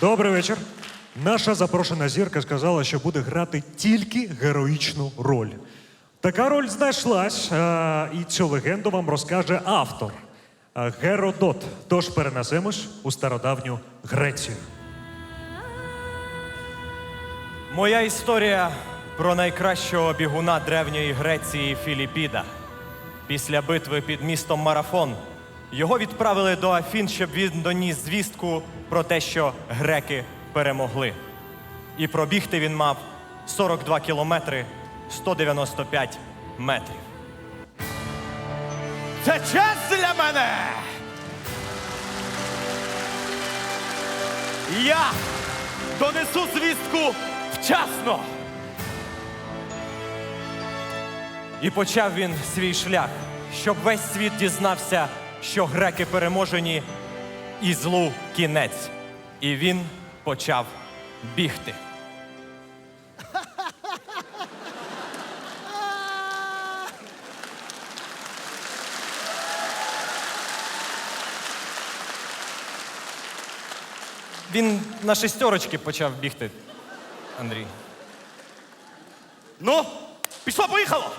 Добрий вечір. Наша запрошена зірка сказала, що буде грати тільки героїчну роль. Така роль знайшлась, е, і цю легенду вам розкаже автор е, Геродот. Тож перенесемось у стародавню Грецію. Моя історія про найкращого бігуна древньої Греції Філіпіда. Після битви під містом Марафон його відправили до Афін, щоб він доніс звістку про те, що греки перемогли. І пробігти він мав 42 кілометри 195 метрів. Це честь для мене! Я донесу звістку вчасно! І почав він свій шлях, щоб весь світ дізнався, що греки переможені і злу кінець. І він почав бігти. Він на шестерочки почав бігти, Андрій. Ну, пішло, поїхало!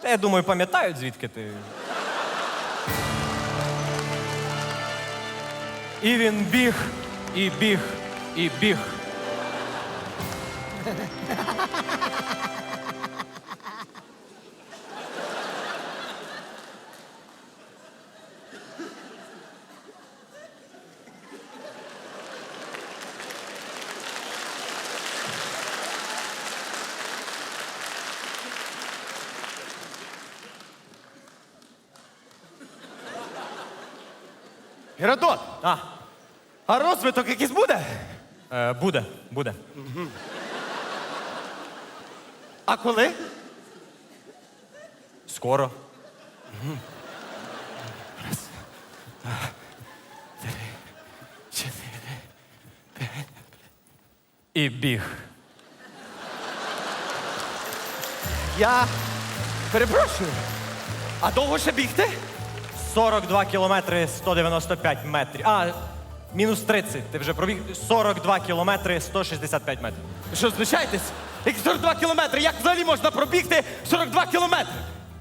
Та я думаю, пам'ятають, звідки ти. І він біг, і біг, і біг. Геродот, А, а розвиток якийсь буде? е, буде, буде. А коли? Скоро. І біг. Я перепрошую. А довго ще бігти? 42 кілометри 195 метрів. А, мінус 30. Ти вже пробіг 42 кілометри 165 метрів. Ви Що знущаєтесь? Які 42 кілометри? Як взагалі можна пробігти 42 кілометри?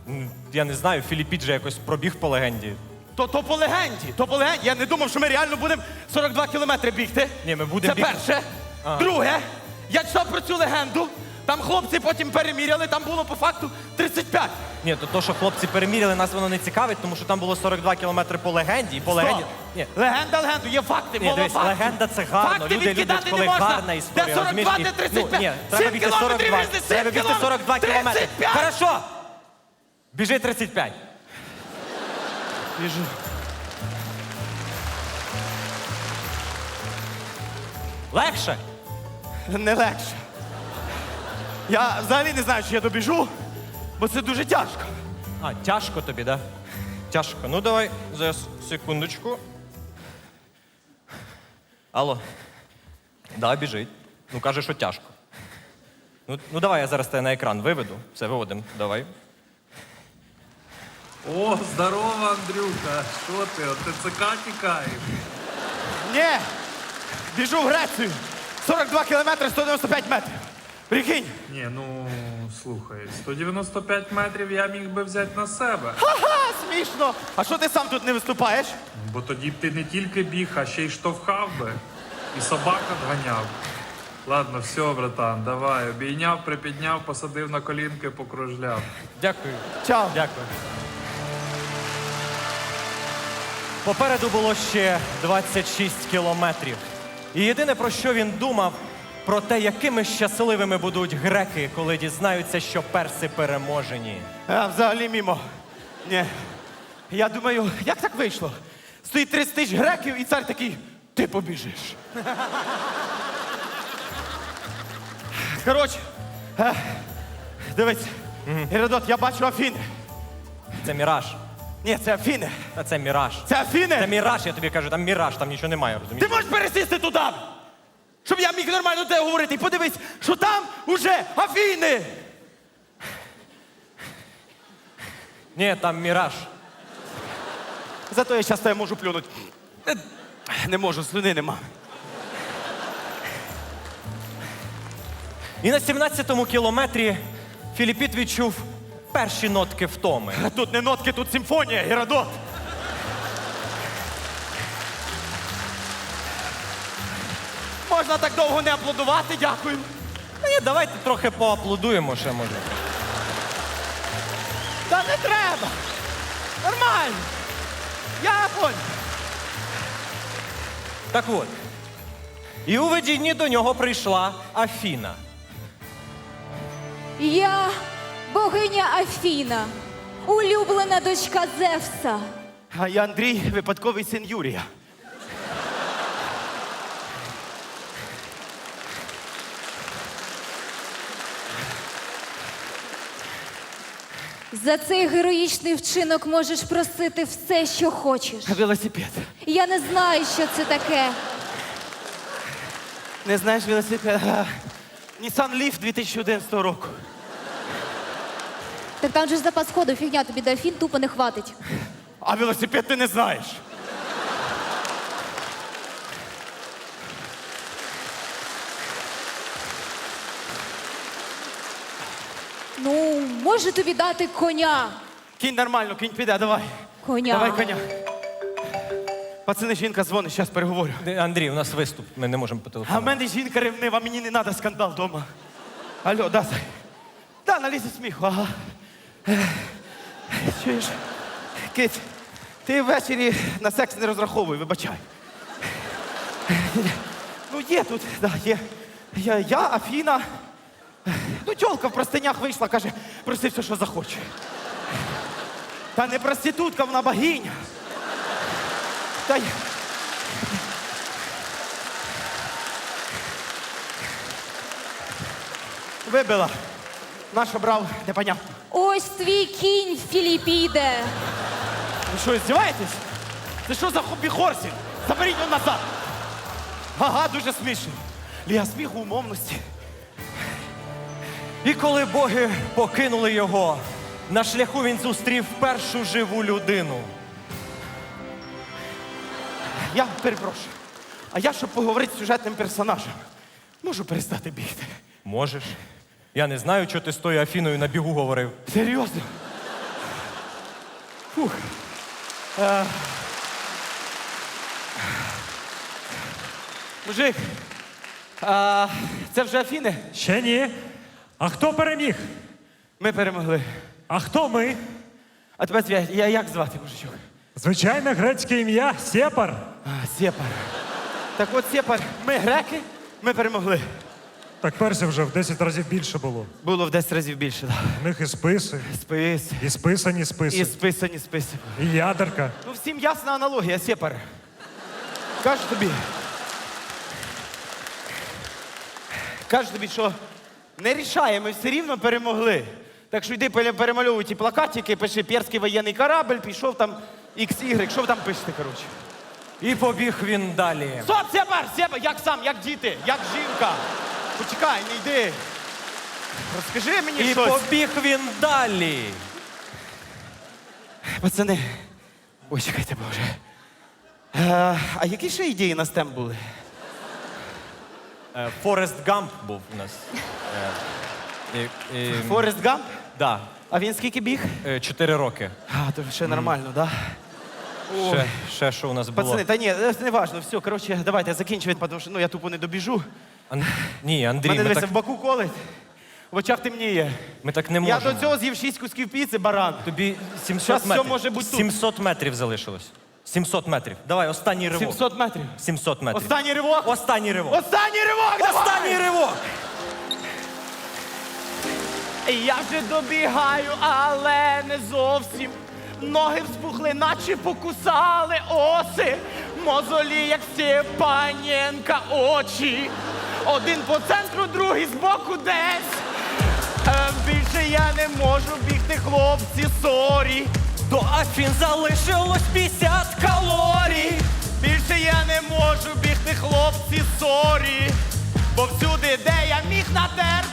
М, Я не знаю, Філіппіт же якось пробіг по легенді. То, то по легенді, то по легенді. Я не думав, що ми реально будемо 42 кілометри бігти. Ні, ми будемо Це бігти. перше. Друге, я читав про цю легенду. Там хлопці потім переміряли, там було по факту 35. Ні, то, то, що хлопці переміряли, нас воно не цікавить, тому що там було 42 кілометри по легенді. І по легенді. Ні, Легенда, легенду, є факти, Ні, дивись, фактів. легенда це гарно. Факти Люди відкидати люблять, коли не можна. гарна історія. Де 42, розумієш? де І- 35. Ну, ні, треба 7 бігти кілометрів 42. різниці, Треба 7 бігти 42 кілометри. 35. Хорошо. Біжи 35. Біжу. Легше. Не легше. Я взагалі не знаю, чи я добіжу, бо це дуже тяжко. А, тяжко тобі, да? Тяжко. Ну давай зараз секундочку. Алло. Да, біжить. Ну каже, що тяжко. Ну, ну давай я зараз тебе на екран виведу. Все, виводимо. Давай. О, здорово, Андрюха. Що ти? От ТЦК тікаєш? Ні, біжу в Грецію. 42 кілометри 195 метрів. Прикинь. Ні, ну слухай, 195 метрів я міг би взяти на себе. Ха-ха, смішно. А що ти сам тут не виступаєш? Бо тоді б ти не тільки біг, а ще й штовхав би. І собак обганяв. Ладно, все, братан, давай. Обійняв, припідняв, посадив на колінки, покружляв. Дякую. Чао. Дякую. Попереду було ще 26 кілометрів. І єдине, про що він думав, про те, якими щасливими будуть греки, коли дізнаються, що перси переможені. А, взагалі мімо. Ні. Я думаю, як так вийшло? Стоїть 30 тисяч греків, і цар такий, ти побіжиш. Коротше, е, дивись, Геродот, я бачу Афіни. Це міраж. Ні, це Афіни. Та це міраж. Це Афіни. Це міраж, я тобі кажу, там міраж, там нічого немає, розумієш? Ти можеш пересісти туди. Щоб я міг нормально тебе говорити. І подивись, що там уже Афіни. Ні, там міраж. Зато я зараз тебе можу плюнути. Е, Не можу, слюни нема. І на 17-му кілометрі Філіпіт відчув перші нотки втоми. Тут не нотки, тут симфонія, Геродот. Можна так довго не аплодувати, дякую. Ну, Ні, давайте трохи поаплодуємо ще може. Та не треба. Нормально. Я понял. Так от. І у видінні до нього прийшла Афіна. Я богиня Афіна, улюблена дочка Зевса. А я Андрій, випадковий син Юрія. За цей героїчний вчинок можеш просити все, що хочеш. Велосипед. Я не знаю, що це таке. Не знаєш велосипед? Nissan Leaf 2011 року. Так там же ж запас ходу, фігня тобі до Афін тупо не хватить. А велосипед ти не знаєш. Ну, можу тобі дати коня. Кінь нормально, кінь піде, давай. Коня. Давай коня. Пацани, жінка дзвонить, зараз переговорю. Де- Андрій, у нас виступ, ми не можемо по А в телефону. мене жінка ревнива, мені не треба скандал вдома. Алло, да. Да, на лісі сміху, ага. Чуєш? Кить, ти ввечері на секс не розраховуй, вибачай. Ну, є тут, да, є. Я, я Афіна. Ну, тьолка в простинях вийшла, каже, проси все, що захоче. Та не проститутка, вона богиня. Та й... Вибила. Наша брав, непонятно. Ось твій кінь, Філіпіде. Ви що, здіваєтесь? Це що за хобі хорсінг? Заберіть його назад. Ага, дуже смішно. Ліга сміху умовності. І коли боги покинули його, на шляху він зустрів першу живу людину. Я перепрошую. А я, щоб поговорити з сюжетним персонажем, можу перестати бігти. Можеш? Я не знаю, що ти з тою Афіною на бігу говорив. Серйозно? Фух. Е. Мужик, а, це вже Афіни? Ще ні. А хто переміг? Ми перемогли. А хто ми? А тебе звя- я як звати, мужичок? Звичайне грецьке ім'я Сєпар. А, Сєпар. Так от Сєпар, ми греки, ми перемогли. Так персів вже в 10 разів більше було. Було в 10 разів більше. Да. В них і списи, Спис. і списані списи, І списані списи. і ядерка. Ну, всім ясна аналогія, Сєпар. Кажу тобі. Кажу тобі, що не рішає, ми все рівно перемогли. Так що йди пере- перемальовуй ті плакатики, пиши перський воєнний корабль, пішов там XY, що ви там пишете, коротше. І побіг він далі. Стоп, Сєпар, Сєпар, як сам, як діти, як жінка. Почекай, не йди. Розкажи мені І щось. побіг він далі. Пацани. Ой, чекайте, Боже. Е, а які ще ідеї на стем були? Е, Форест Гамп був у нас. Е, і- і- Форест Гамп? Да, А він скільки біг? е, чотири роки. А, то ще нормально, так? Да? Ще, ще що у нас було? Пацани, та ні, е, не важно, все, коротше, давайте закінчувати, тому що ну, я тупо не добіжу. Ан... Ні, Андрій, Мене ми дивися, так, в боку колить, в очах темніє. ми так не Я можемо. до цього з'їв шість кусків піци, баран. Тобі 700 Щас все метрів. може бути тут. 700 метрів залишилось. 700 метрів. Давай, останній ривок. 700 метрів. 700 метрів. Останній ривок. Останній ривок. Останній ривок! давай! Останній ривок! Я вже добігаю, але не зовсім. Ноги вспухли, наче покусали оси. Мозолі, як Степаненка, очі. Один по центру, другий збоку десь. Більше я не можу бігти, хлопці, сорі. До Афін залишилось 50 калорій. Більше я не можу бігти, хлопці, сорі. бо всюди, де я міг натер,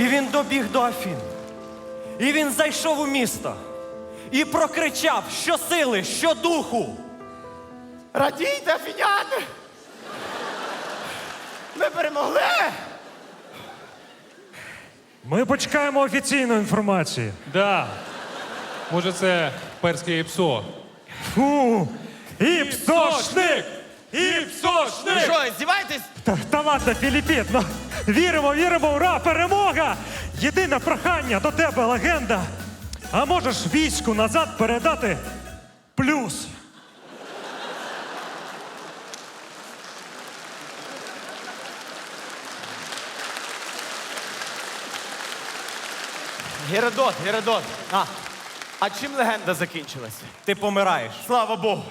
І він добіг до Афін. І він зайшов у місто і прокричав що сили, що духу. Радійте, афіняни! Ми перемогли! Ми почекаємо офіційної інформації. Да. Може, це перське іпсо. Фу! Іпсошник! Іпсошник! Що, здіваєтесь? Та, та ладно, Філіпіт, ну віримо, віримо, ура, перемога! Єдине прохання до тебе, легенда. А можеш війську назад передати плюс. Геродот, Геродот. А, а чим легенда закінчилася? Ти помираєш. Слава Богу.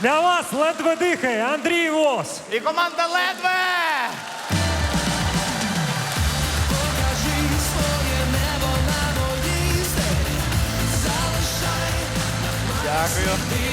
Для вас ледве дихає Андрій Вос. І команда ледве! Дякую.